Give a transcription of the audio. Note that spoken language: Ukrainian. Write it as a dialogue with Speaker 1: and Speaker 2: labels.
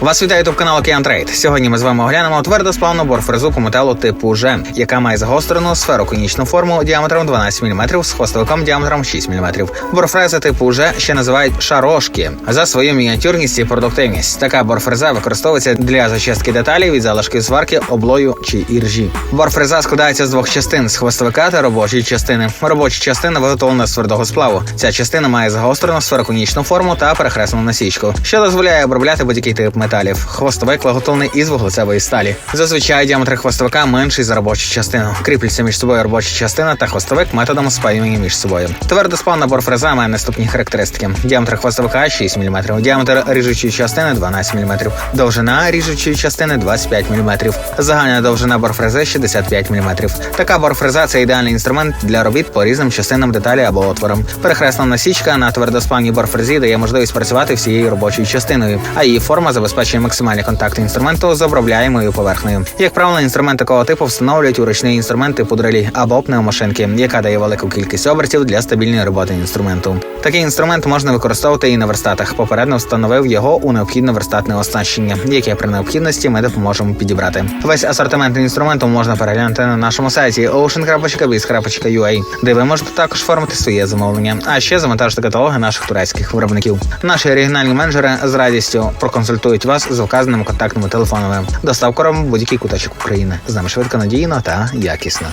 Speaker 1: Вас вітає ютуб канал Океан Трейд. Сьогодні ми з вами оглянемо твердосплавну борфрезу по металу типу Ж, яка має загострену сфероконічну форму діаметром 12 мм з хвостовиком діаметром 6 мм. Борфрези типу Ж ще називають шарошки за свою мініатюрність і продуктивність. Така борфреза використовується для зачистки деталей від залишків сварки, облою чи іржі. Борфреза складається з двох частин з хвостовика та робочої частини. Робоча частина виготовлена з твердого сплаву. Ця частина має загострену сфероконічну форму та перехресну насічку, що дозволяє обробляти будь-який тип металів. Хвостовик виготовлений із вуглецевої сталі. Зазвичай діаметр хвостовика менший за робочу частину. Кріпляться між собою робоча частина та хвостовик методом спаювання між собою. Твердосплавна борфреза має наступні характеристики: діаметр хвостовика 6 мм, діаметр ріжучої частини 12 мм, довжина ріжучої частини 25 мм, загальна довжина борфрези 65 мм. Така борфреза це ідеальний інструмент для робіт по різним частинам деталі або отворам. Перехресна насічка на твердосплавній борфрезі дає можливість працювати всією робочою частиною, а її форма забезпечує максимальний контакт інструменту з обробляємою поверхнею. Як правило, інструмент такого типу встановлюють у ручний інструмент типу дрелі або пневмошинки, яка дає велику кількість обертів для стабільної роботи інструменту. Такий інструмент можна використовувати і на верстатах. Попередньо встановив його у необхідне верстатне оснащення, яке при необхідності ми допоможемо підібрати. Весь асортимент інструменту можна переглянути на нашому сайті ocean.biz.ua, де ви можете також оформити своє замовлення, а ще завантажити каталоги наших турецьких виробників. Наші оригінальні менеджери з радістю проконсультують з вказаними контактними телефонами. Доставка робимо в будь-який куточок України. З нами швидко, надійно та якісно.